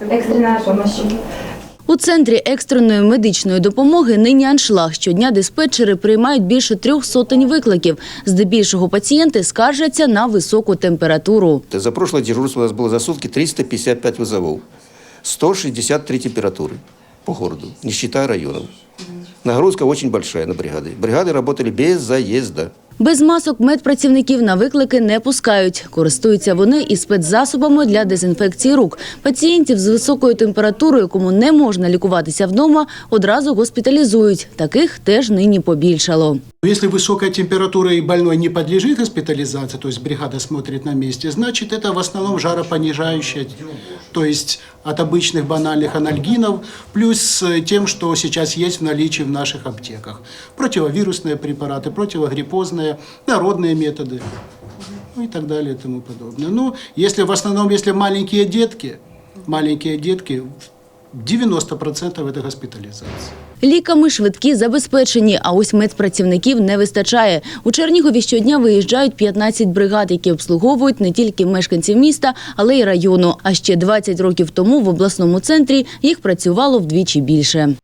Экстренная помощь. У центрі екстреної медичної допомоги нині аншлаг. Щодня диспетчери приймають більше трьох сотень викликів. Здебільшого пацієнти скаржаться на високу температуру. За прошлое дежурство у нас было за сутки 355 вызовов, 163 температуры по городу, не считая районов. Нагрузка очень большая на бригады. Бригады работали без заезда. Без масок медпрацівників на виклики не пускають. Користуються вони і спецзасобами для дезінфекції рук. Пацієнтів з високою температурою, кому не можна лікуватися вдома, одразу госпіталізують. Таких теж нині побільшало. Если высокая температура и больной не подлежит госпитализации, то есть бригада смотрит на месте, значит это в основном жаропонижающее, то есть от обычных банальных анальгинов, плюс э, тем, что сейчас есть в наличии в наших аптеках. Противовирусные препараты, противогриппозные, народные методы, ну и так далее и тому подобное. Ну, если в основном, если маленькие детки, маленькие детки, 90% это госпіталізація. Ліками швидкі забезпечені, а ось медпрацівників не вистачає. У Чернігові щодня виїжджають 15 бригад, які обслуговують не тільки мешканців міста, але й району. А ще 20 років тому в обласному центрі їх працювало вдвічі більше.